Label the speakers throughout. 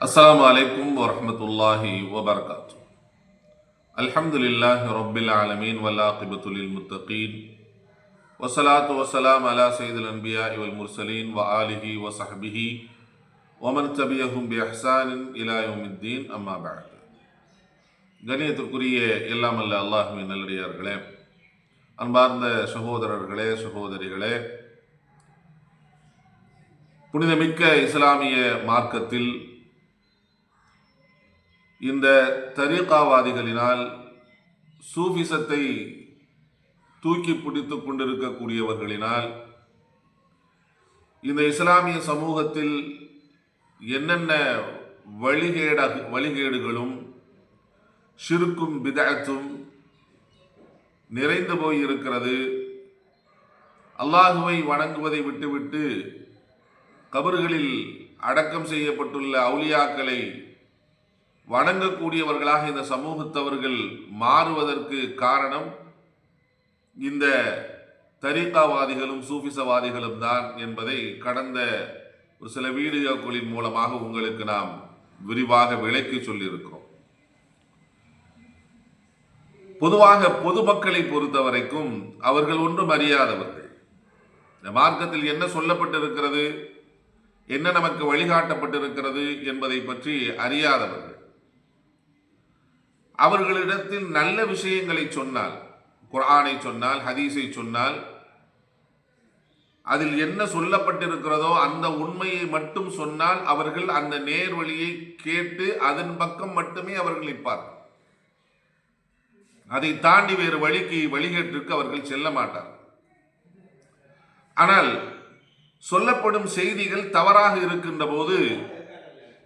Speaker 1: അസ്സാം വലൈക്കും വറഹമത്തല്ലാഹി വബർക്കാത്തു അൽഹംദുലില്ലാഹി റബ്ബിൽ ആലമീൻ വലാഖിബത്തുലിൽ മുത്തഖീൻ വസ്സലാത്തു വസ്സലാം അലാ സയ്യിദുൽ അൻബിയാഇ വൽ മുർസലീൻ വആലിഹി വസഹ്ബിഹി വമൻ തബിയഹും ബിഇഹ്സാനിൻ ഇലാ യൗമിദ്ദീൻ അമ്മാ ബഅദ് கணியத்திற்குரிய எல்லாமல்ல அல்லாஹுவின் நல்லடியார்களே அன்பார்ந்த சகோதரர்களே சகோதரிகளே புனிதமிக்க இஸ்லாமிய மார்க்கத்தில் இந்த தரீகாவாதிகளினால் சூஃபிசத்தை தூக்கி பிடித்து கொண்டிருக்கக்கூடியவர்களினால் இந்த இஸ்லாமிய சமூகத்தில் என்னென்ன வழிகேட வழிகேடுகளும் ஷிருக்கும் பிதாத்தும் நிறைந்து போயிருக்கிறது. அல்லாஹுவை வணங்குவதை விட்டுவிட்டு கபறுகளில் அடக்கம் செய்யப்பட்டுள்ள அவுலியாக்களை வணங்கக்கூடியவர்களாக இந்த சமூகத்தவர்கள் மாறுவதற்கு காரணம் இந்த தரீகாவாதிகளும் சூஃபிசவாதிகளும் தான் என்பதை கடந்த ஒரு சில வீடியோக்களின் மூலமாக உங்களுக்கு நாம் விரிவாக விளக்கி சொல்லியிருக்கிறோம். பொதுவாக பொதுமக்களை பொறுத்த வரைக்கும் அவர்கள் ஒன்றும் அறியாதவர்கள். இந்த மார்க்கத்தில் என்ன சொல்லப்பட்டிருக்கிறது என்ன நமக்கு வழிகாட்டப்பட்டிருக்கிறது என்பதை பற்றி அறியாதவர்கள். அவர்களிடத்தில் நல்ல விஷயங்களை சொன்னால் குர்ஆனை சொன்னால் ஹதீஸை சொன்னால் அதில் என்ன சொல்லப்பட்டிருக்கிறதோ அந்த உண்மையை மட்டும் சொன்னால் அவர்கள் அந்த நேர்வழியை கேட்டு அதன் பக்கம் மட்டுமே அவர்கள் நிற்பார்கள் அதை தாண்டி வேறு வழிக்கு வழிகேட்டிற்கு அவர்கள் செல்ல மாட்டார் ஆனால் சொல்லப்படும் செய்திகள் தவறாக இருக்கின்ற போது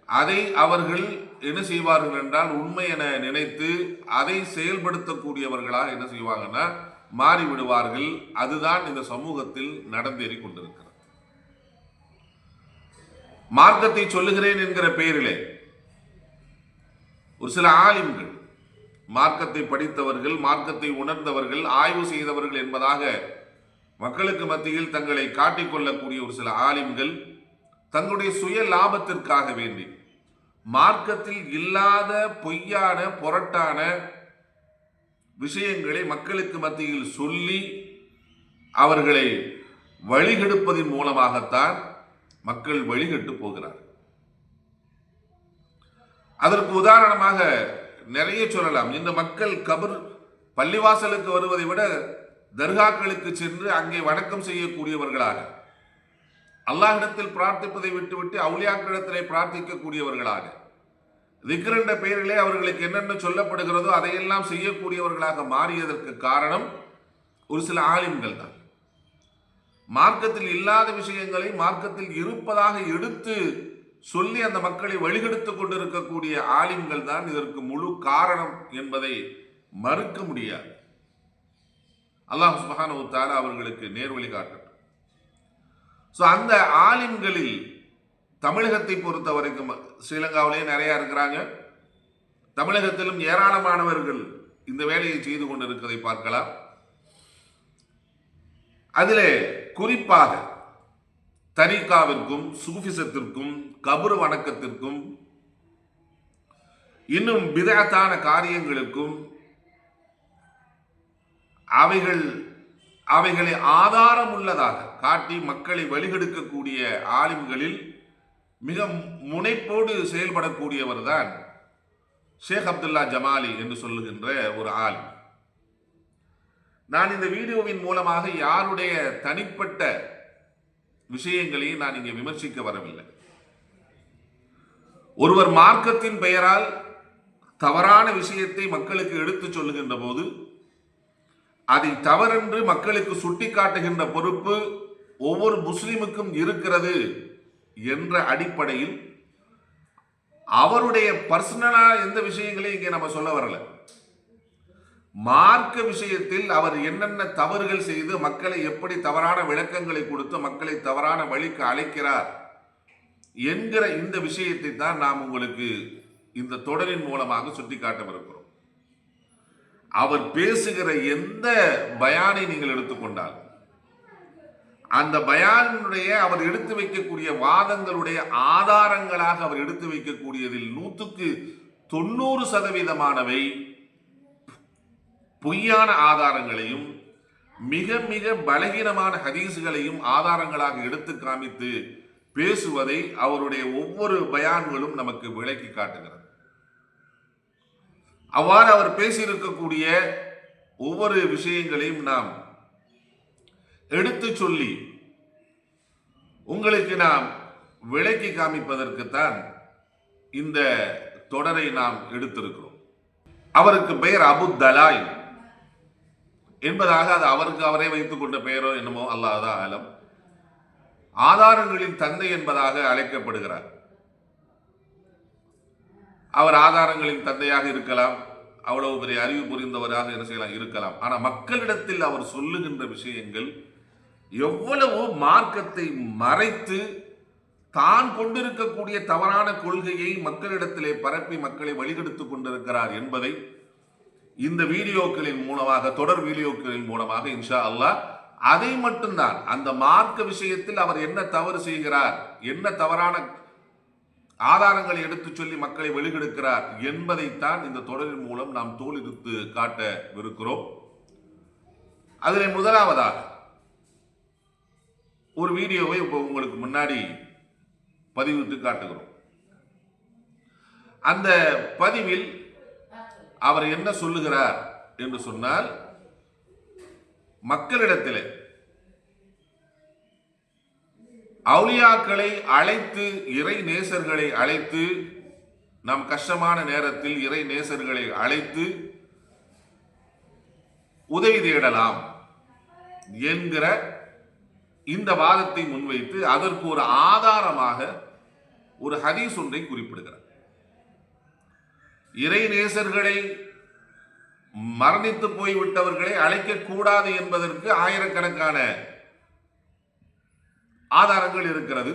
Speaker 1: அதை அவர்கள் என்ன செய்வார்கள் என்றால் உண்மை என நினைத்து அதை செயல்படுத்தக்கூடியவர்களாக என்ன செய்வாங்கன்னா மாறிவிடுவார்கள். அதுதான் இந்த சமூகத்தில் நடந்தேறி கொண்டிருக்கிறது. மார்க்கத்தை சொல்லுகிறேன் என்கிற பெயரிலே ஒரு சில ஆலிம்கள் மார்க்கத்தை படித்தவர்கள் மார்க்கத்தை உணர்ந்தவர்கள் ஆய்வு செய்தவர்கள் என்பதாக மக்களுக்கு மத்தியில் தங்களை காட்டிக்கொள்ளக்கூடிய ஒரு சில ஆலிம்கள் தங்களுடைய சுய லாபத்திற்காக வேண்டி மார்க்கத்தில் இல்லாத பொய்யான புரட்டான விஷயங்களை மக்களுக்கு மத்தியில் சொல்லி அவர்களை வழிகெடுப்பதன் மூலமாகத்தான் மக்கள் வழிகெட்டு போகிறார் அதற்கு உதாரணமாக நிறைய சொல்லலாம். இந்த மக்கள் கபர் பள்ளிவாசலுக்கு வருவதை விட தர்காக்களுக்கு சென்று அங்கே வணக்கம் செய்யக்கூடியவர்களாக அல்லாஹிடத்தில் பிரார்த்திப்பதை விட்டுவிட்டு அவுளியாக்களிடத்திலே பிரார்த்திக்கக்கூடியவர்களாக. திக்ர் என்ற பெயரிலே அவர்களுக்கு என்னென்ன சொல்லப்படுகிறதோ அதையெல்லாம் செய்யக்கூடியவர்களாக மாறியதற்கு காரணம் ஒரு சில ஆலிம்கள் தான். மார்க்கத்தில் இல்லாத விஷயங்களை மார்க்கத்தில் இருப்பதாக எடுத்து சொல்லி அந்த மக்களை வழிகெடுத்து கொண்டிருக்கக்கூடிய ஆலிம்கள் தான் இதற்கு முழு காரணம் என்பதை மறுக்க முடியாது. அல்லாஹ் சுபஹான அவர்களுக்கு நேர் வழி ஸோ அந்த ஆலிம்களில் தமிழகத்தை பொறுத்த வரைக்கும் ஸ்ரீலங்காவிலேயே நிறையா இருக்கிறாங்க. தமிழகத்திலும் ஏராளமானவர்கள் இந்த வேலையை செய்து கொண்டிருக்கிறதை பார்க்கலாம். அதில் குறிப்பாக தரிகாவிற்கும் சூஃபிசத்திற்கும் கபுரு வணக்கத்திற்கும் இன்னும் விதத்தான காரியங்களுக்கும் அவைகள் அவைகளை ஆதாரம் உள்ளதாக காட்டி மக்களை வழிகெடுக்கக்கூடிய ஆலிம்களில் மிக முனைப்போடு செயல்படக்கூடியவர் தான் ஷேக் அப்துல்லா ஜமாலி என்று சொல்லுகின்ற ஒரு ஆலிம். நான் இந்த வீடியோவின் மூலமாக யாருடைய தனிப்பட்ட விஷயங்களையும் நான் இங்கே விமர்சிக்க வரவில்லை. ஒருவர் மார்க்கத்தின் பெயரால் தவறான விஷயத்தை மக்களுக்கு எடுத்துச் சொல்லுகின்ற போது அதை தவறென்று மக்களுக்கு சுட்டிக்காட்டுகின்ற பொறுப்பு ஒவ்வொரு முஸ்லிமுக்கும் இருக்கிறது என்ற அடிப்படையில் அவருடைய பர்சனலா எந்த விஷயங்களையும் இங்கே நம்ம சொல்ல வரல. மார்க்க விஷயத்தில் அவர் என்னென்ன தவறுகள் செய்து மக்களை எப்படி தவறான விளக்கங்களை கொடுத்து மக்களை தவறான வழிக்கு அழைக்கிறார் என்கிற இந்த விஷயத்தை தான் நாம் உங்களுக்கு இந்த தொடரின் மூலமாக சுட்டிக்காட்டவிருக்கிறோம் அவர் பேசுகிற எந்த பயானை நீங்கள் எடுத்துக்கொண்டால் அந்த பயானுடைய அவர் எடுத்து வைக்கக்கூடிய வாதங்களுடைய ஆதாரங்களாக அவர் எடுத்து வைக்கக்கூடியதில் நூற்றுக்கு தொண்ணூறு சதவீதமானவை பொய்யான ஆதாரங்களையும் மிக மிக பலகீனமான ஹதீஸுகளையும் ஆதாரங்களாக எடுத்து காமித்து பேசுவதை அவருடைய ஒவ்வொரு பயான்களும் நமக்கு விளக்கி காட்டுகிறது. அவ்வாறு அவர் பேசியிருக்கக்கூடிய ஒவ்வொரு விஷயங்களையும் நாம் எடுத்து சொல்லி உங்களுக்கு நாம் விளக்கி காமிப்பதற்குத்தான் இந்த தொடரை நாம் எடுத்திருக்கிறோம். அவருக்கு பெயர் அபு தலாய் என்பதாக அது அவருக்கு அவரே வைத்துக் கொண்ட பெயரோ என்னமோ அல்லாத ஆலம். ஆதாரங்களின் தந்தை என்பதாக அழைக்கப்படுகிறார். அவர் ஆதாரங்களின் தந்தையாக இருக்கலாம் அவ்வளவு பெரிய அறிவு புரிந்தவராக என்ன செய்யலாம்? இருக்கலாம். ஆனால் மக்களிடத்தில் அவர் சொல்லுகின்ற விஷயங்கள் எவ்வளவு மார்க்கத்தை மறைத்து தான் கொண்டிருக்கக்கூடிய தவறான கொள்கையை மக்களிடத்திலே பரப்பி மக்களை வழிகெடுத்துக் கொண்டிருக்கிறார் என்பதை இந்த வீடியோக்களின் மூலமாக தொடர் வீடியோக்களின் மூலமாக இன்ஷா அல்லாஹ் அதை மட்டும்தான் அந்த மார்க்க விஷயத்தில் அவர் என்ன தவறு செய்கிறார் என்ன தவறான ஆதாரங்களை எடுத்துச் சொல்லி மக்களை வெளிகெடுக்கிறார் என்பதைத்தான் இந்த தொடரின் மூலம் நாம் தோலெடுத்து காட்டவிருக்கிறோம். அதில் முதலாவதாக ஒரு வீடியோவை இப்போ உங்களுக்கு முன்னாடி பதிவிட்டு காட்டுகிறோம். அந்த பதிவில் அவர் என்ன சொல்லுகிறார் என்று சொன்னால் மக்களிடத்தில் அவுலியாக்களை அழைத்து இறை நேசர்களை அழைத்து நம் கஷ்டமான நேரத்தில் இறை நேசர்களை அழைத்து உதவி தேடலாம் என்கிற இந்த வாதத்தை முன்வைத்து அதற்கு ஒரு ஆதாரமாக ஒரு ஹதீஸ் ஒன்றை குறிப்பிடுகிறார். இறை நேசர்களை மரணித்து போய்விட்டவர்களை அழைக்கக்கூடாது என்பதற்கு ஆயிரக்கணக்கான ஆதாரங்கள் இருக்கிறது.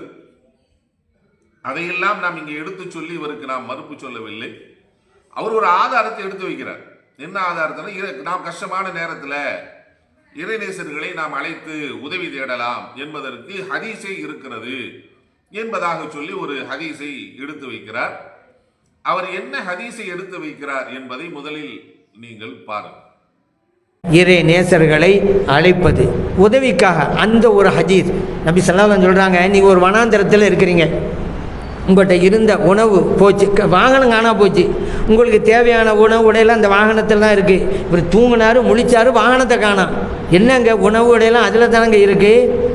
Speaker 1: அதையெல்லாம் நாம் இங்கே எடுத்து சொல்லி இவருக்கு நாம் மறுப்பு சொல்லவில்லை. அவர் ஒரு ஆதாரத்தை எடுத்து வைக்கிறார். என்ன ஆதாரத்தில் நாம் கஷ்டமான நேரத்தில் இறைநேசர்களை நாம் அழைத்து உதவி தேடலாம் என்பதற்கு ஹதீசை இருக்கிறது என்பதாக சொல்லி ஒரு ஹதீஸை எடுத்து வைக்கிறார். அவர் என்ன ஹதீஸை எடுத்து வைக்கிறார் என்பதை முதலில் நீங்கள் பாருங்கள்.
Speaker 2: இறை நேசர்களை அழைப்பது. உதவிக்காக அந்த ஒரு ஹஜீஸ் நபி சல்லாஹ் சொல்கிறாங்க நீங்கள் ஒரு வனாந்திரத்தில் இருக்கிறீங்க. உங்கள்கிட்ட இருந்த உணவு போச்சு. க- வாகனம் காணா போச்சு. உங்களுக்கு தேவையான உணவு உடையெல்லாம் அந்த வாகனத்தில் தான் இருக்குது இவர் தூங்கினாரு முழிச்சாரு வாகனத்தை காணாம். என்னங்க உணவு உடையெல்லாம் அதில் தானங்க இருக்குது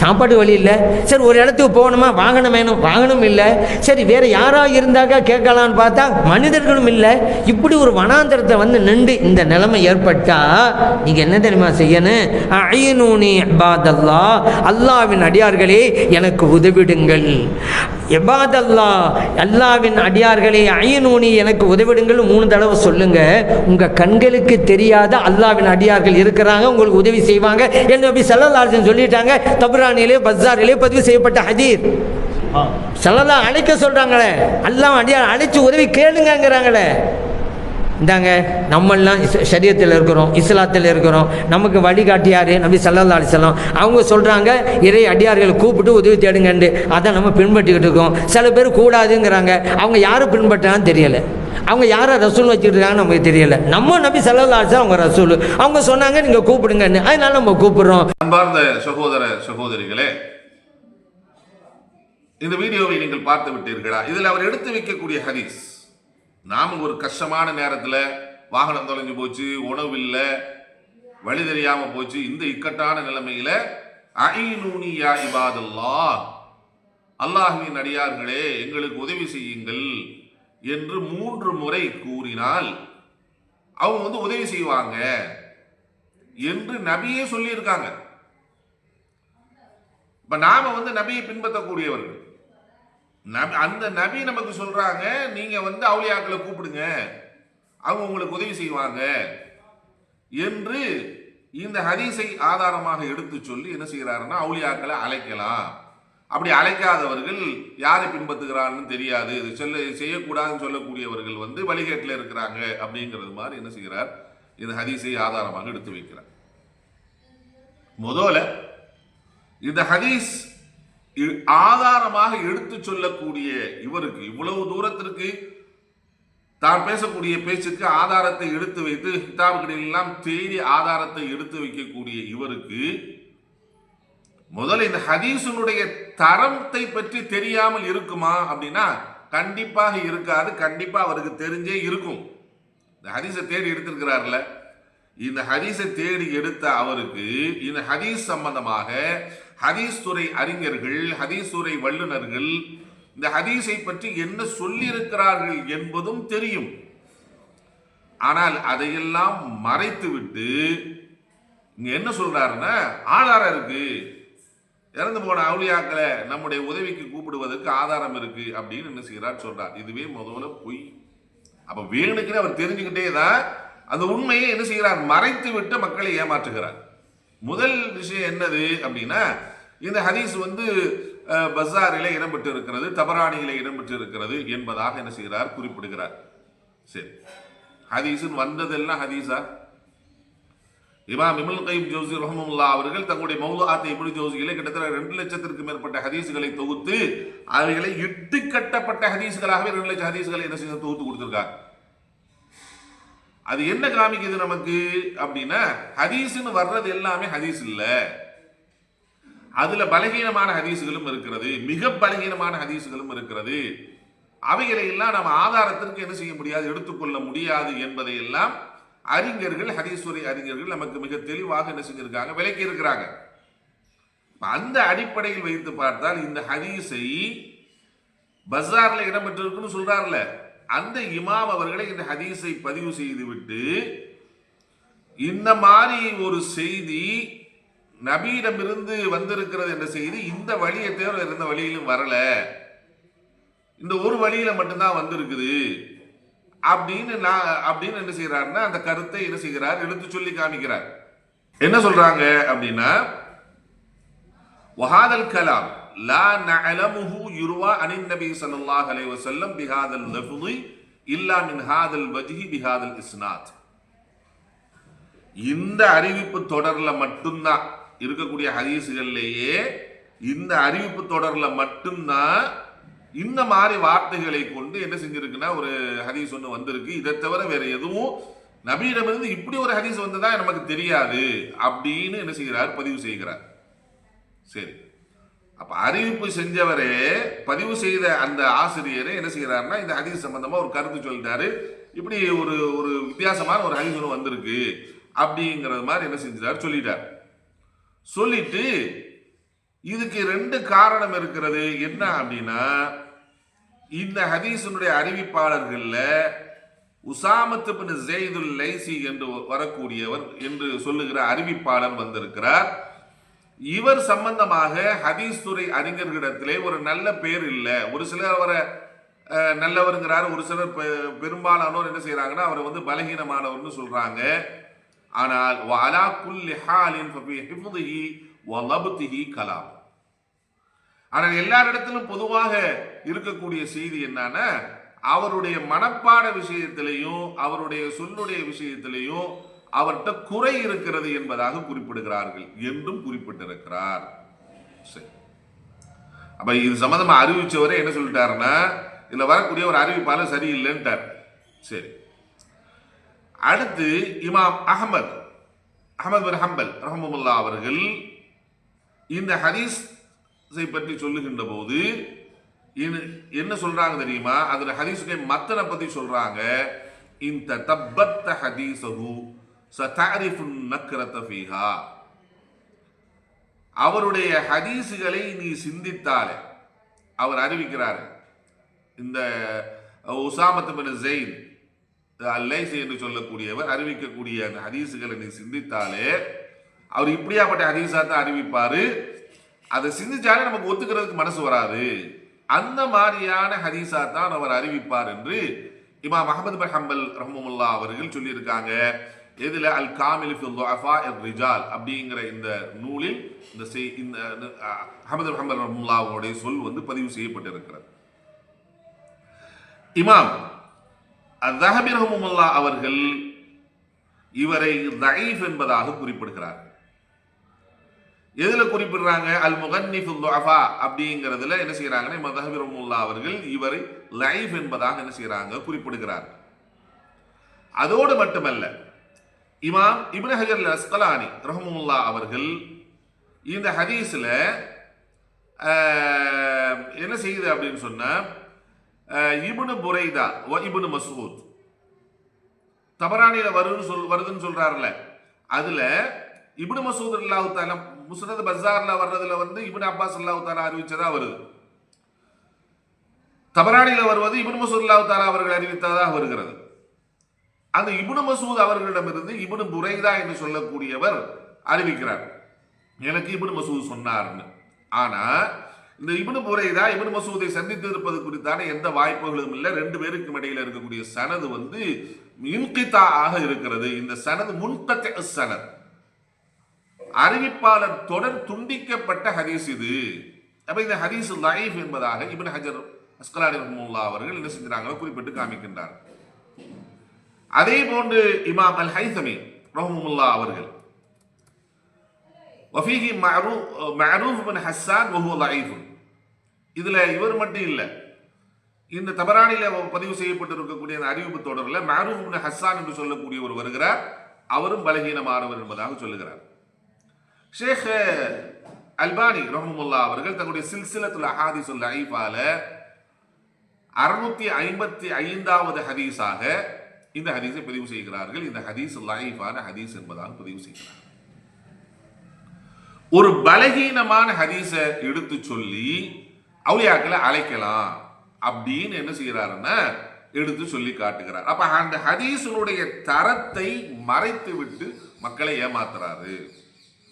Speaker 2: சாப்பாடு வழி இல்லை. சரி ஒரு இடத்துக்கு போகணுமா? வாகனம் வேணும் வாகனம் இல்லை. சரி வேறு யாராக இருந்தாக்கா கேட்கலான்னு பார்த்தா மனிதர்களும் இல்லை. இப்படி ஒரு வனாந்தரத்தை வந்து நின்று இந்த நிலைமை ஏற்பட்டா நீங்கள் என்ன தெரியுமா செய்யணும்? ஐநூனி இபாதல்லா. அல்லாவின் அடியார்களே எனக்கு உதவிடுங்கள். எபாதல்லா அல்லாவின் அடியார்களே ஐநூனி எனக்கு உதவிடுங்கள் மூணு தடவை சொல்லுங்க. உங்கள் கண்களுக்கு தெரியாத அல்லாவின் அடியார்கள் இருக்கிறாங்க உங்களுக்கு உதவி செய்வாங்க. என்ன அப்படி சல்லல்லாஹு சொல்லிட்டாங்க தபுரானிலே பஸாரிலே பதிவு செய்யப்பட்ட ஹதீர் சல்லல்லா அழைக்க சொல்றாங்களே அல்லாஹ் அடியார் அழைச்சு உதவி கேளுங்கங்கிறாங்களே. இந்தாங்க நம்மெல்லாம் சரியத்தில் இருக்கிறோம் இஸ்லாத்தில் இருக்கிறோம் நமக்கு வழிகாட்டியார் நம்பி நபி சல்லல்லா அலிசல்லாம் அவங்க சொல்கிறாங்க இறை அடியார்களை கூப்பிட்டு உதவி தேடுங்கன்னு அதை நம்ம பின்பற்றிக்கிட்டு இருக்கோம். சில பேர் கூடாதுங்கிறாங்க. அவங்க யாரை பின்பற்றான்னு தெரியலை. அவங்க யாரை ரசூல் வச்சுக்கிட்டு நமக்கு தெரியல. நம்ம நபி சல்லல்லா அலிசல்லாம் அவங்க ரசூல். அவங்க சொன்னாங்க நீங்கள் கூப்பிடுங்கன்னு. அதனால நம்ம கூப்பிடுறோம்.
Speaker 1: அன்பார்ந்த சகோதர சகோதரிகளே இந்த வீடியோவை நீங்கள் பார்த்து விட்டீர்களா? இதில் அவர் எடுத்து வைக்கக்கூடிய ஹதீஸ். நாம ஒரு கஷ்டமான நேரத்தில் வாகனம் தொலைஞ்சு போச்சு உணவு இல்லை வழி தெரியாம போச்சு. இந்த இக்கட்டான நிலைமையில ஐநூனியா இபாதல்லா அல்லாஹ்வின் அடியார்களே எங்களுக்கு உதவி செய்யுங்கள் என்று மூன்று முறை கூறினால் அவங்க வந்து உதவி செய்வாங்க என்று நபியே சொல்லியிருக்காங்க. இப்ப நாம வந்து நபியை பின்பற்றக்கூடியவர்கள். அந்த நபி நமக்கு சொல்றாங்க நீங்க வந்து அவுளியாக்களை கூப்பிடுங்க. அவங்க உங்களுக்கு உதவி செய்வாங்க என்று இந்த ஹதீஸை ஆதாரமாக எடுத்து சொல்லி என்ன செய்கிறாருன்னா அவுளியாக்களை அழைக்கலாம். அப்படி அழைக்காதவர்கள் யாரை பின்பற்றுகிறான்னு தெரியாது. இது சொல்ல செய்யக்கூடாதுன்னு சொல்லக்கூடியவர்கள் வந்து வழிகேட்டில் இருக்கிறாங்க அப்படிங்கிறது மாதிரி என்ன செய்கிறார்? இந்த ஹதீஸை ஆதாரமாக எடுத்து வைக்கிறார். முதல்ல இந்த ஹதீஸ் ஆதாரமாக எடுத்து சொல்லக்கூடிய இவருக்கு இவ்வளவு தூரத்திற்கு தான் பேசக்கூடிய பேச்சுக்கு ஆதாரத்தை எடுத்து வைத்து கிதாபுகளில் தேடி ஆதாரத்தை எடுத்து வைக்கக்கூடிய இவருக்கு முதல்ல இந்த ஹதீஸினுடைய தரத்தை பற்றி தெரியாமல் இருக்குமா அப்படின்னா கண்டிப்பாக இருக்காது கண்டிப்பாக அவருக்கு தெரிஞ்சே இருக்கும். இந்த ஹதீஸை தேடி எடுத்திருக்கிறார்ல. இந்த ஹதீஸை தேடி எடுத்த அவருக்கு இந்த ஹதீஸ் சம்பந்தமாக ஹதீஸ் துறை அறிஞர்கள் ஹதீஸ் துறை வல்லுநர்கள் இந்த ஹதீஸை பற்றி என்ன சொல்லியிருக்கிறார்கள் என்பதும் தெரியும். ஆனால் அதையெல்லாம் மறைத்துவிட்டு இங்க என்ன சொல்றாருன்னா ஆதாரம் இருக்கு. இறந்து போன அவுளியாக்களை நம்முடைய உதவிக்கு கூப்பிடுவதற்கு ஆதாரம் இருக்கு அப்படின்னு என்ன செய்கிறார் சொல்றார். இதுவே முதல்ல பொய். அப்ப வேணுக்குன்னு அவர் தெரிஞ்சுக்கிட்டே தான் அந்த உண்மையை என்ன செய்கிறார்? மறைத்து விட்டு மக்களை ஏமாற்றுகிறார். முதல் விஷயம் என்னது அப்படின்னா இந்த ஹதீஸ் வந்து அஹ், இடம்பெற்று இருக்கிறது தபரானியிலே இடம்பெற்று இருக்கிறது என்பதாக என்ன செய்கிறார்? குறிப்பிடுகிறார். சரி. ஹதீஸுன்னு வந்ததெல்லாம் ஹதீஸா? இமாம் இமுல் கைம் ஜோசி ரஹமுல்லா அவர்கள் தங்களுடைய மௌலாத்தை இப்படி ஜோசிகளை கிட்டத்தட்ட ரெண்டு லட்சத்திற்கு மேற்பட்ட ஹதீஸ்களை தொகுத்து அவைகளை இட்டு கட்டப்பட்ட ஹதீஸ்களாகவே ரெண்டு லட்சம் ஹதீஸ்களை என்ன செய்து தொகுத்து கொடுத்துருக்காங்க அது என்ன காமிக்குது நமக்கு அப்படின்னா ஹதீஸ்னு வர்றது எல்லாமே ஹதீஸ் இல்லை. அதுல பலகீனமான ஹதீஸுகளும் இருக்கிறது மிக பலகீனமான ஹதீஸுகளும் இருக்கிறது. அவைகளை எல்லாம் நம்ம ஆதாரத்திற்கு என்ன செய்ய முடியாது எடுத்துக்கொள்ள முடியாது என்பதை எல்லாம் அறிஞர்கள் ஹதீஸ்வரி அறிஞர்கள் நமக்கு மிக தெளிவாக என்ன செஞ்சிருக்காங்க விளக்கி இருக்கிறாங்க. அந்த அடிப்படையில் வைத்து பார்த்தால் இந்த ஹதீஸை பஸார்ல இடம்பெற்றிருக்குன்னு சொல்றாருல. அந்த இமாம் அவர்களை இந்த ஹதீஸை பதிவு செய்துவிட்டு இந்த மாதிரி ஒரு செய்தி நபியிடமிருந்து வந்திருக்கிறது என்ற செய்தி இந்த வழியை தேவை இருந்த வழியிலும் வரல. இந்த ஒரு வழியில மட்டும்தான் வந்திருக்குது. அப்படின்னு நான் அப்படின்னு என்ன செய்யறாருன்னா அந்த கருத்தை என்ன செய்கிறார்? எடுத்து சொல்லி காமிக்கிறார். என்ன சொல்றாங்க அப்படின்னா வஹாதல் கலாம் லா நஅலமுஹு யுர்வா அனின் நபி ஸல்லல்லாஹு அலைஹி வஸல்லம் பிஹாதல் லஃப்தி இல்லா மின் ஹாதல் வஜ்ஹி பிஹாதல் இஸ்னாத் இந்த அறிவிப்பு தொடர்ல மட்டும்தான் இருக்கக்கூடிய ஹதீசுகள்லேயே இந்த அறிவிப்பு தொடரில் மட்டும்தான் இந்த மாதிரி வார்த்தைகளை கொண்டு என்ன செஞ்சிருக்குன்னா ஒரு ஹதீஸ் ஒன்று வந்திருக்கு. இதை தவிர வேற எதுவும் நபியிடமிருந்து இப்படி ஒரு ஹதீஸ் வந்ததா நமக்கு தெரியாது அப்படின்னு என்ன செய்கிறார்? பதிவு செய்கிறார். சரி. அப்போ அறிவிப்பு செஞ்சவரே பதிவு செய்த அந்த ஆசிரியரே என்ன செய்கிறாருன்னா இந்த ஹதீஸ் சம்பந்தமாக ஒரு கருத்து சொல்லிட்டாரு. இப்படி ஒரு ஒரு வித்தியாசமான ஒரு ஹதீஸ் ஒன்று வந்திருக்கு அப்படிங்கிறது மாதிரி என்ன செஞ்சிட்டார் சொல்லிட்டார். சொல்லிட்டு இதுக்கு ரெண்டு காரணம் இருக்கிறது. என்ன அப்படின்னா இந்த ஹதீசனுடைய அறிவிப்பாளர்களில் உசாமத்து பின் ஜெய்துல் லைசி என்று வரக்கூடியவர் என்று சொல்லுகிற அறிவிப்பாளர் வந்திருக்கிறார். இவர் சம்பந்தமாக ஹதீஸ் துறை அறிஞர்களிடத்திலே ஒரு நல்ல பேர் இல்லை. ஒரு சிலர் அவரை அஹ், நல்லவருங்கிறார் ஒரு சிலர் பெ- பெரும்பாலானோர் என்ன செய்கிறாங்கன்னா அவரை வந்து பலகீனமானவர்னு சொல்றாங்க. ஆனால் வாலா குல்லி ஹாலின் ஃபபி ஹிஃப்திஹி கலாம். ஆனால் எல்லாரிடத்திலும் பொதுவாக இருக்கக்கூடிய செய்தி என்னன்னா அவருடைய மனப்பாட விஷயத்திலையும் அவருடைய சொல்லுடைய விஷயத்திலையும் அவர்கிட்ட குறை இருக்கிறது என்பதாக குறிப்பிடுகிறார்கள் என்றும் குறிப்பிட்டிருக்கிறார். சரி. அப்ப இது சம்பந்தமா அறிவிச்சவரே என்ன சொல்லிட்டாருன்னா இதுல வரக்கூடிய ஒரு அறிவிப்பாளர் சரியில்லைன்ட்டார். சரி. அடுத்து இமாம் அகமது அகமது பின் ஹம்பல் ரஹமுல்லா அவர்கள் இந்த ஹதீஸை பற்றி சொல்லுகின்ற போது என்ன சொல்றாங்க தெரியுமா? அதில் ஹதீஸுடைய மத்தனை பத்தி சொல்றாங்க. இந்த தப்பத்த ஹதீசகு சதாரிஃபு நக்ரத ஃபீஹா. அவருடைய ஹதீஸுகளை நீ சிந்தித்தாலே அவர் அறிவிக்கிறார். இந்த உசாமத்து பின் ஜெயின் அல்லைசி என்று சொல்லக்கூடியவர் அறிவிக்கக்கூடிய அந்த ஹதீஸுகளை நீ சிந்தித்தாலே அவர் இப்படியாப்பட்ட ஹதீஸா தான் அறிவிப்பாரு. அதை சிந்திச்சாலே நமக்கு ஒத்துக்கிறதுக்கு மனசு வராது. அந்த மாதிரியான ஹதீஸா தான் அவர் அறிவிப்பார் என்று இமாம் அஹமது பின் ஹம்பல் ரஹமுல்லா அவர்கள் சொல்லியிருக்காங்க. எதுல? அல் காமில் ரிஜால் அப்படிங்கிற இந்த நூலில் இந்த செய் இந்த அஹ், அஹமது பின் சொல் வந்து பதிவு செய்யப்பட்டிருக்கிறது. இமாம் அஹபி ரஹமுல்லா அவர்கள் இவரை தயீஃப் என்பதாக குறிப்பிடுகிறார். எதுல குறிப்பிடுறாங்க? அல் முகன்னிஃபுல் துஅஃபா அப்படிங்கிறதுல என்ன செய்யறாங்கன்னா மதஹபி ரஹமுல்லா அவர்கள் இவரை லைஃப் என்பதாக என்ன செய்யறாங்க? குறிப்பிடுகிறார். அதோடு மட்டுமல்ல இமாம் இப்னஹர் அஸ்கலானி ரஹமுல்லா அவர்கள் இந்த ஹதீஸில் என்ன செய்யுது அப்படின்னு சொன்ன இபுனு புரைதா ஒ இபுனு மசூத். தபரானியில் வருதுன்னு சொல் வருதுன்னு சொல்கிறாருல அதில் இபுனு மசூத் அல்லாஹு தாலா முஸ்னத் பஸார்ல வர்றதுல வந்து இபுன் அப்பாஸ் அல்லாஹு தாலா வருது. தபராணியில் வருவது இபுன் மசூத் அல்லாஹு தாலா அவர்கள் அறிவித்ததாக வருகிறது. அந்த இபுனு மசூத் அவர்களிடமிருந்து இபுனு புரைதா என்று சொல்லக்கூடியவர் அறிவிக்கிறார். எனக்கு இபுனு மசூத் சொன்னார்னு. ஆனா இந்த இப்னு புரைதா இபுனு மசூதை சந்தித்து இருப்பது குறித்தான எந்த வாய்ப்புகளும் இல்லை. ரெண்டு பேருக்கும் இடையில இருக்கக்கூடிய சனது வந்து இன்கிதா ஆக இருக்கிறது. இந்த சனது முன்கத்த சனத். அறிவிப்பாளர் தொடர் துண்டிக்கப்பட்ட ஹதீஸ் இது. அப்ப இந்த ஹதீஸ் லைஃப் என்பதாக இபின் ஹஜர் அஸ்கலாடி ரஹ்முல்லா அவர்கள் என்ன செஞ்சாங்களோ குறிப்பிட்டு காமிக்கின்றார். அதே போன்று இமாம் அல் ஹைசமி ரஹ்முல்லா அவர்கள். வஃபீஹி மஅரூ பின் ஹஸ்ஸான் வஹுவ லைஃப் இதில் இவர் மட்டும் இல்லை. இந்த தபரானில பதிவு செய்யப்பட்டிருக்கக்கூடிய அந்த அறிவிப்பு தொடரில் மஅரூஃப் பின் ஹஸ்ஸான் என்று சொல்லக்கூடிய ஒரு வருகிறார். அவரும் பலகீனமானவர் என்பதாக சொல்லுகிறார். ஷேக் அல்பானி ரஹமுல்லா அவர்கள் தன்னுடைய அஹாதி அஹாதிசுல் ஐஃபால அறுநூத்தி ஐம்பத்தி ஐந்தாவது ஹதீஸாக இந்த ஹதீஸை பதிவு செய்கிறார்கள். இந்த ஹதீஸ் லைஃபான ஹதீஸ் என்பதாக பதிவு செய்கிறார் ஒரு பலகீனமான ஹதீஸை எடுத்து சொல்லி அவுளியாக்களை அழைக்கலாம் அப்படின்னு என்ன செய்கிறாருன்னா எடுத்து சொல்லி காட்டுகிறார். அப்ப அந்த ஹதீசனுடைய தரத்தை மறைத்து விட்டு மக்களை ஏமாத்துறாரு.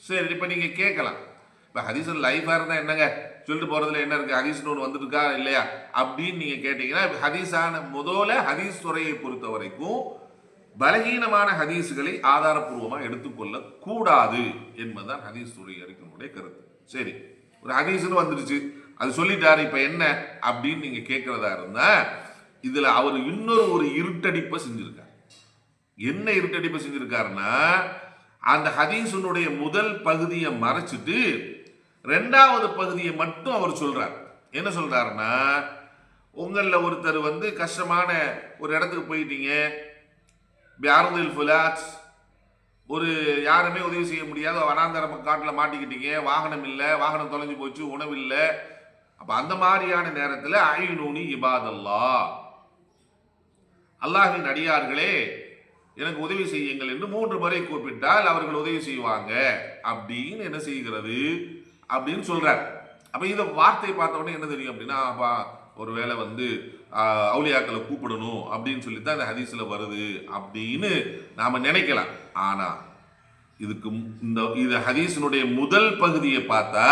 Speaker 1: சரி இப்ப நீங்க கேட்கலாம். இப்ப ஹதீஸ் லைஃபா இருந்தா என்னங்க? சொல்லிட்டு போகிறதுல என்ன இருக்குது ஹதீஸ்னு ஒன்று வந்துருக்கா இல்லையா? அப்படின்னு நீங்கள் கேட்டிங்கன்னா ஹதீஸான முதல்ல ஹதீஸ் துறையை பொறுத்த வரைக்கும் பலகீனமான ஹதீஸுகளை ஆதாரப்பூர்வமாக எடுத்துக்கொள்ள கூடாது என்பதுதான் ஹதீஸ் துறை அறிக்கையினுடைய கருத்து. சரி ஒரு ஹதீஸ்னு வந்துருச்சு. அது சொல்லிட்டாரு இப்போ என்ன அப்படின்னு நீங்கள் கேட்குறதா இருந்தால் இதில் அவர் இன்னொரு ஒரு இருட்டடிப்பை செஞ்சுருக்கார். என்ன இருட்டடிப்பை செஞ்சுருக்காருன்னா அந்த ஹதீஸனுடைய முதல் பகுதியை மறைச்சிட்டு ரெண்டாவது பகுதியை மட்டும் அவர் சொல்கிறார் என்ன சொல்கிறாருன்னா உங்களில் ஒருத்தர் வந்து கஷ்டமான ஒரு இடத்துக்கு போயிட்டீங்க. பியாருதில் ஃபுலாட்ஸ் ஒரு யாருமே உதவி செய்ய முடியாத வனாந்தர காட்டில் மாட்டிக்கிட்டீங்க. வாகனம் இல்லை வாகனம் தொலைஞ்சு போச்சு உணவு இல்லை. அப்போ அந்த மாதிரியான நேரத்தில் ஐநூனி இபாதல்லா. அல்லாஹின் அடியார்களே எனக்கு உதவி செய்யுங்கள் என்று மூன்று முறை கூப்பிட்டால் அவர்கள் உதவி செய்வாங்க. அப்படின்னு என்ன செய்கிறது? அப்படின்னு சொல்கிறார் அப்போ இந்த வார்த்தை பார்த்தோன்னே என்ன தெரியும் அப்படின்னா அப்பா ஒருவேளை வந்து அவுளியாக்களை கூப்பிடணும் அப்படின்னு சொல்லி தான் இந்த ஹதீஸில் வருது அப்படின்னு நாம் நினைக்கலாம். ஆனால் இதுக்கு இந்த இது ஹதீஸினுடைய முதல் பகுதியை பார்த்தா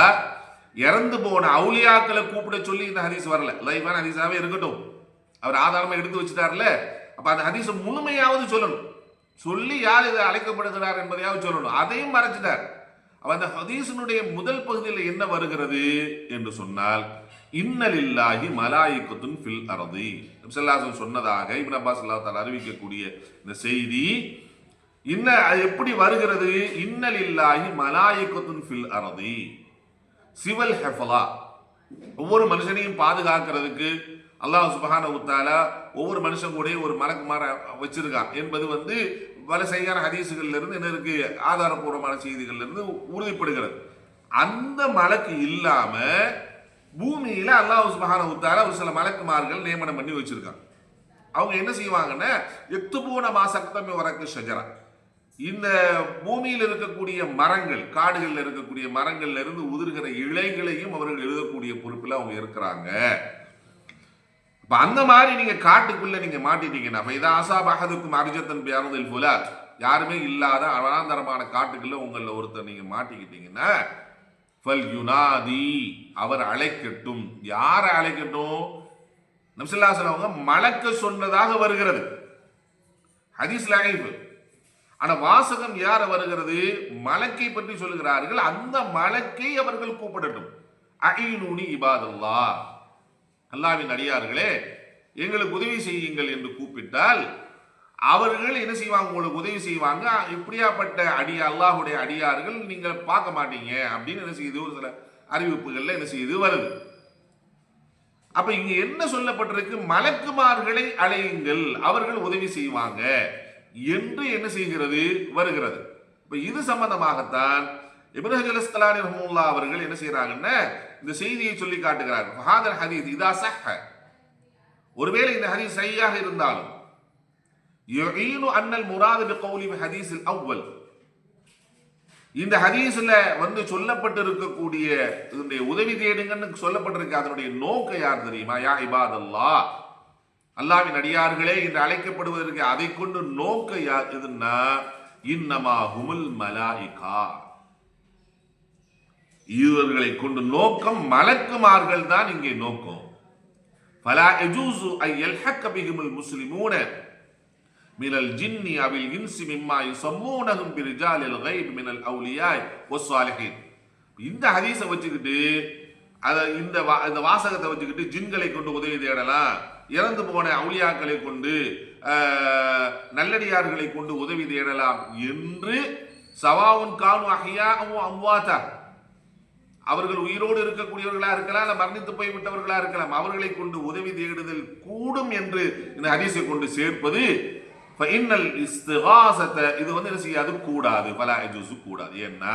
Speaker 1: இறந்து போன அவுளியாக்களை கூப்பிட சொல்லி இந்த ஹதீஸ் வரல. லைஃபான ஹதீஸாகவே இருக்கட்டும். அவர் ஆதாரமாக எடுத்து வச்சுட்டார்ல. அப்போ அந்த ஹதீஸை முழுமையாவது சொல்லணும். சொல்லி யார் இதை அழைக்கப்படுகிறார் என்பதையாவது சொல்லணும். அதையும் மறைச்சிட்டார். அந்த ஹதீஸினுடைய முதல் பகுதியில் என்ன வருகிறது என்று சொன்னால் இன்னலில்லாகி மலாயிக்கத்துன் ஃபில் அரதி. நபிசல்லாசன் சொன்னதாக இப்ன அப்பாஸ் அல்லாஹ் அறிவிக்கக்கூடிய இந்த செய்தி இன்ன அது எப்படி வருகிறது? இன்னலில்லாகி மலாயிக்கத்துன் ஃபில் அரதி. சிவல் ஹெஃபலா. ஒவ்வொரு மனுஷனையும் பாதுகாக்கிறதுக்கு அல்லாஹ் சுபஹான உத்தாலா ஒவ்வொரு மனுஷன் கூட ஒரு மலக்குமார வச்சிருக்கான். என்பது வந்து பல சரியான ஹதீசுகள்ல இருந்து என்ன இருக்கு ஆதாரபூர்வமான செய்திகள்ல இருந்து உறுதிப்படுகிறது. அந்த மலக்கு இல்லாம பூமியில அல்லாஹ் சுபஹான உத்தால ஒரு சில மலக்குமார்கள் நியமனம் பண்ணி வச்சிருக்காங்க. அவங்க என்ன செய்வாங்கன்னா எத்துபூன மாசக்தமே வரக்கு ஷஜரா. இந்த பூமியில் இருக்கக்கூடிய மரங்கள் காடுகளில் இருக்கக்கூடிய மரங்கள்ல இருந்து உதிர்கிற இலைகளையும் அவர்கள் எழுதக்கூடிய பொறுப்பில் அவங்க இருக்கிறாங்க. இப்போ அந்த மாதிரி நீங்கள் காட்டுக்குள்ளே நீங்கள் மாட்டிட்டீங்கன்னா இப்போ இதான் ஆசா பகதுக்கும் அர்ஜத்தன் பியானதில் புலாட் யாருமே இல்லாத அனாந்தரமான காட்டுக்குள்ளே உங்களில் ஒருத்தர் நீங்கள் மாட்டிக்கிட்டீங்கன்னா ஃபல் யுனாதி அவர் அழைக்கட்டும். யாரை அழைக்கட்டும்? நம்சல்லா அவங்க மலக்க சொன்னதாக வருகிறது. ஹதீஸ் லைஃப் ஆனால் வாசகம் யார் வருகிறது? மலக்கை பற்றி சொல்லுகிறார்கள். அந்த மலக்கை அவர்கள் கூப்பிடட்டும். அஈனூனி இபாதல்லா அல்லாவின் அடியார்களே எங்களுக்கு உதவி செய்யுங்கள் என்று கூப்பிட்டால் அவர்கள் என்ன செய்வாங்க? உங்களுக்கு உதவி செய்வாங்க. இப்படியாப்பட்ட அடி அல்லாஹுடைய அடியார்கள் நீங்கள் பார்க்க மாட்டீங்க அப்படின்னு என்ன செய்யுது? ஒரு சில அறிவிப்புகளில் என்ன செய்யுது? வருது. அப்ப இங்க என்ன சொல்லப்பட்டிருக்கு? மலக்குமார்களை அழையுங்கள் அவர்கள் உதவி செய்வாங்க என்று என்ன செய்கிறது? வருகிறது. இப்ப இது சம்பந்தமாகத்தான் இப்ராஹிம் அலஸ்கலானி ரஹமுல்லா அவர்கள் என்ன செய்யறாங்கன்னா இந்த செய்தியை சொல்லி காட்டுகிறார் ஹாதர் ஹதீஸ் இதா சஹ ஒருவேளை இந்த ஹதீஸ் சரியாக இருந்தாலும் யுஈனு அன்னல் முராது பிகௌலி ஹதீஸில் அவ்வல். இந்த ஹதீஸ்ல வந்து சொல்லப்பட்டு இருக்கக்கூடிய இதனுடைய உதவி தேடுங்கன்னு சொல்லப்பட்டிருக்க. அதனுடைய நோக்கம் யார் தெரியுமா? யா இபாதல்லா அல்லாவின் அடியார்களே என்று அழைக்கப்படுவதற்கு அதை கொண்டு நோக்க யார் இதுன்னா இன்னமா ஹுமுல் மலாயிகா. இவர்களை கொண்டு நோக்கம் மலக்குமார்கள் தான் இங்கே நோக்கம். பலா எஜூசு ஐ எல்ஹக்க பிகுமுல் முஸ்லிமூன மினல் ஜின்னி அவில் இன்சி மிம்மாய் சம்மூனகும் பிரிஜாலில் கைப் மினல் அவுலியாய் ஒஸ்வாலகின் இந்த ஹதீஸை வச்சுக்கிட்டு அதை இந்த வா இந்த வாசகத்தை வச்சுக்கிட்டு ஜின்களை கொண்டு உதவி தேடலாம். இறந்து போன அவுளியாக்களை கொண்டு நல்லடியார்களை கொண்டு உதவி தேடலாம் என்று சவாவுன் கானு அஹியா அம்வாத்தா அவர்கள் உயிரோடு இருக்கக்கூடியவர்களா இருக்கலாம் அல்ல மரணித்து போய்விட்டவர்களா இருக்கலாம் அவர்களை கொண்டு உதவி தேடுதல் கூடும் என்று இந்த ஹதீஸை கொண்டு சேர்ப்பது. ஃபைனல் இஸ்திகாசத்தை இது வந்து என்ன செய்யாது? கூடாது. பலா ஜூஸு கூடாது. ஏன்னா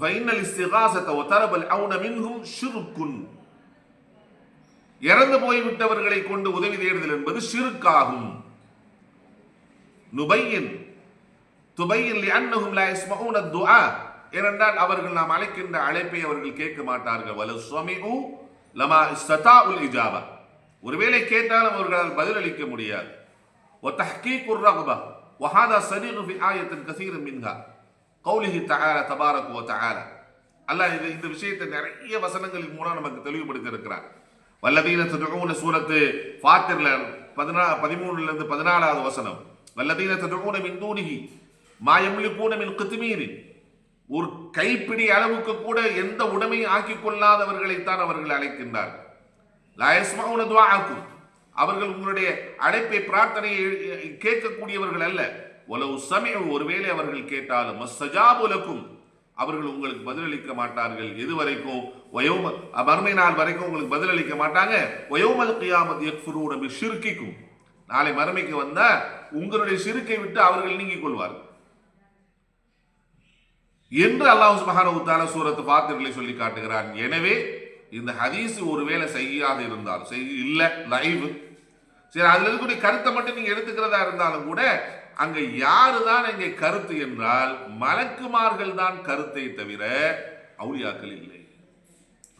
Speaker 1: ஃபைனல் இஸ்திகாசத்தை ஒத்தரபல் அவுன மின்ஹும் ஷிருக்குன் இறந்து போய்விட்டவர்களை கொண்டு உதவி தேடுதல் என்பது ஷிருக்காகும். நுபையின். துபையின் அன்னகும் லா யஸ்மஊன துஆ. ஏனென்றால் அவர்கள் நாம் அழைக்கின்ற அழைப்பை அவர்கள் கேட்க மாட்டார்கள் வல ஸ்வமிஉ லமா இஸ்ததாஉல் இஜாபா ஒருவேளை கேட்டாலும் அவர்களால் பதிலளிக்க முடியாது وتحقيق الرغبة وهذا صريح في آية كثير منها قوله تعالى تبارك وتعالى அல்லாஹ் இது இந்த விஷயத்தை நிறைய வசனங்களின் மூலம் நமக்கு தெளிவுபடுத்தி இருக்கிறார் வல்லதீன ததுஊன சூரத்து ஃபாத்திர்ல பதினா பதிமூணுல இருந்து பதினாலாவது வசனம் வல்லதீன ததுஊன மின் தூணிகி மா யம்லிகூன மின் கித்மீரின் ஒரு கைப்பிடி அளவுக்கு கூட எந்த உடமையும் ஆக்கி கொள்ளாதவர்களைத்தான் அவர்கள் அழைக்கின்றார்கள். லா யஸ்மஊன அவர்கள் உங்களுடைய அழைப்பை பிரார்த்தனையை கேட்கக்கூடியவர்கள் அல்ல. உலவு சமயம் ஒருவேளை அவர்கள் கேட்டாலும் மஸ்ஸஜாபுலக்கும் அவர்கள் உங்களுக்கு பதிலளிக்க மாட்டார்கள். எது வரைக்கும் வயோம மறுமை நாள் வரைக்கும் உங்களுக்கு பதிலளிக்க மாட்டாங்க. வயோமல் கியாமத் எக்ஃபுரூட சிறுக்கிக்கும் நாளை மறுமைக்கு வந்தால் உங்களுடைய சிறுக்கை விட்டு அவர்கள் நீங்கிக் கொள்வார்கள். என்று அல்லாஹ் சுபஹான உத்தால சூரத்து பாத்திரங்களை சொல்லி காட்டுகிறான். எனவே இந்த ஹதீஸ் ஒருவேளை செய்யாது இருந்தால் செய் இல்லை லைவ் சரி அதுல இருக்கக்கூடிய கருத்தை மட்டும் நீங்க எடுத்துக்கிறதா இருந்தாலும் கூட அங்க யாரு தான் இங்கே கருத்து என்றால் மலக்குமார்கள் தான் கருத்தை தவிர அவுளியாக்கள் இல்லை.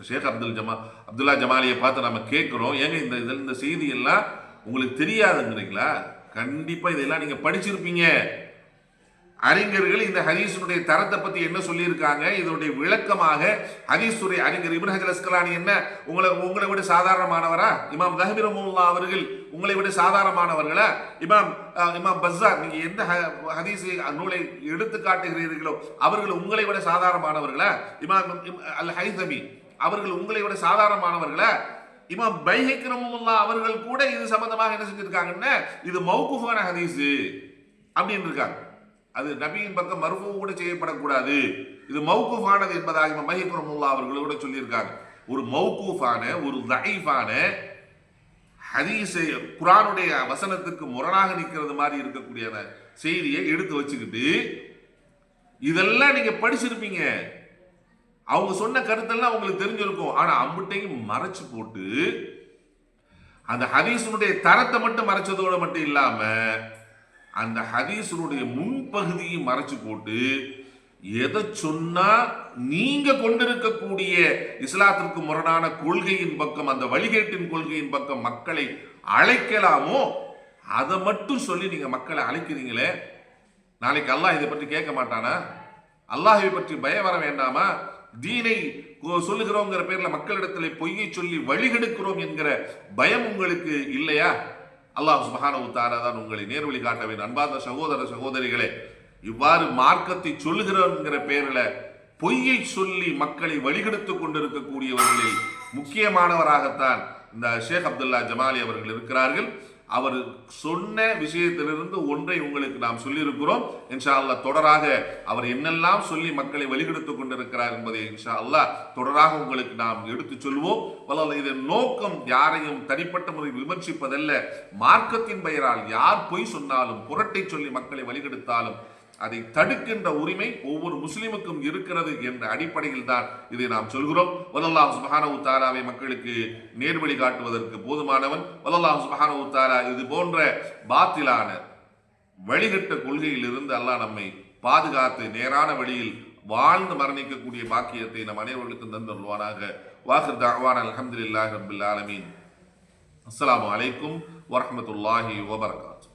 Speaker 1: ஷேக் அப்துல் ஜமா அப்துல்லா ஜமாலியை பார்த்து நம்ம கேட்குறோம். ஏங்க இந்த இதில் இந்த செய்தி எல்லாம் உங்களுக்கு தெரியாதுங்கிறீங்களா? கண்டிப்பா இதெல்லாம் நீங்க படிச்சிருப்பீங்க. அறிஞர்கள் இந்த ஹதீஸுடைய தரத்தை பற்றி என்ன சொல்லியிருக்காங்க? இதனுடைய விளக்கமாக ஹதீஸுடைய அறிஞர் இப்னு ஹஜர் அஸ்கலானி என்ன? உங்களை உங்களை விட சாதாரணமானவரா? இமாம் தஹபி அவர்கள் உங்களை விட சாதாரணமானவர்களா? இமாம் இமாம் பஸ்ஸார் நீங்கள் எந்த ஹ- ஹதீஸ் நூலை எடுத்து காட்டுகிறீர்களோ அவர்கள் உங்களை விட சாதாரணமானவர்களா? இமாம் அல் ஹைசமி அவர்கள் உங்களை விட சாதாரணமானவர்களா? இமாம் பைஹக் ரஹ்மத்துல்லாஹ் அவர்கள் கூட இது சம்பந்தமாக என்ன செஞ்சிருக்காங்கன்னா இது மௌகுஃபான ஹதீஸு. அப்படின்னு இருக்காங்க. அது நபியின் பக்கம் மறுபு கூட செய்யப்படக்கூடாது. இது மௌகூஃபானது என்பதாக மஹிபுரமுல்லா அவர்கள் கூட சொல்லியிருக்காங்க. ஒரு மௌகூஃபான ஒரு தஈஃபான ஹதீஸை குரானுடைய வசனத்துக்கு முரணாக நிற்கிறது மாதிரி இருக்கக்கூடிய அந்த செய்தியை எடுத்து வச்சுக்கிட்டு இதெல்லாம் நீங்கள் படிச்சிருப்பீங்க. அவங்க சொன்ன கருத்தெல்லாம் உங்களுக்கு தெரிஞ்சிருக்கும். ஆனால் அம்பிட்டையும் மறைச்சு போட்டு அந்த ஹதீஸனுடைய தரத்தை மட்டும் மறைச்சதோட மட்டும் இல்லாமல் அந்த ஹதீஸினுடைய முன்பகுதியை மறைச்சு போட்டு எதை சொன்னா நீங்க கொண்டிருக்கக்கூடிய இஸ்லாத்திற்கு முரணான கொள்கையின் பக்கம் அந்த வழிகேட்டின் கொள்கையின் பக்கம் மக்களை அழைக்கலாமோ? அதை மட்டும் சொல்லி நீங்க மக்களை அழைக்கிறீங்களே? நாளைக்கு அல்லாஹ் இதை பற்றி கேட்க மாட்டானா? அல்லாஹை பற்றி பயம் வர வேண்டாமா? தீனை சொல்லுகிறோங்கிற பேர்ல மக்களிடத்தில் பொய்யை சொல்லி வழிகெடுக்கிறோம் என்கிற பயம் உங்களுக்கு இல்லையா? அல்லாஹ் சுபஹானவு தாரா தான் உங்களை நேர்வழி காட்ட அன்பார்ந்த சகோதர சகோதரிகளே இவ்வாறு மார்க்கத்தை சொல்லுகிறோங்கிற பேரில் பொய்யை சொல்லி மக்களை வழிகெடுத்துக் கொண்டிருக்கக்கூடியவர்களில் முக்கியமானவராகத்தான் இந்த ஷேக் அப்துல்லா ஜமாலி அவர்கள் இருக்கிறார்கள். அவர் சொன்ன விஷயத்திலிருந்து ஒன்றை உங்களுக்கு நாம் சொல்லியிருக்கிறோம். இன்ஷா அல்லா தொடராக அவர் என்னெல்லாம் சொல்லி மக்களை வழிகெடுத்துக் கொண்டிருக்கிறார் என்பதை இன்ஷா அல்லா தொடராக உங்களுக்கு நாம் எடுத்துச் சொல்வோம். வல்லாஹ் இதன் நோக்கம் யாரையும் தனிப்பட்ட முறையில் விமர்சிப்பதல்ல. மார்க்கத்தின் பெயரால் யார் பொய் சொன்னாலும் புரட்டை சொல்லி மக்களை வழிகெடுத்தாலும் அதை தடுக்கின்ற உரிமை ஒவ்வொரு முஸ்லிமுக்கும் இருக்கிறது என்ற அடிப்படையில் தான் இதை நாம் சொல்கிறோம். வல்லல்லாஹ் சுபஹானவு தாராவை மக்களுக்கு நேர்வழி காட்டுவதற்கு போதுமானவன். வல்லல்லாஹ் சுபஹானவு தாரா இது போன்ற பாத்திலான வழிகட்ட கொள்கையில் இருந்து அல்லாஹ் நம்மை பாதுகாத்து நேரான வழியில் வாழ்ந்து மரணிக்கக்கூடிய பாக்கியத்தை நம் அனைவர்களுக்கும் தந்துள்வானாக வாஹிர் தாவான் அலமதுல்லாஹ் ரப்பில் ஆலமீன். அஸ்லாம் அலைக்கும் வரமத்துல்லாஹி வபர்காத்து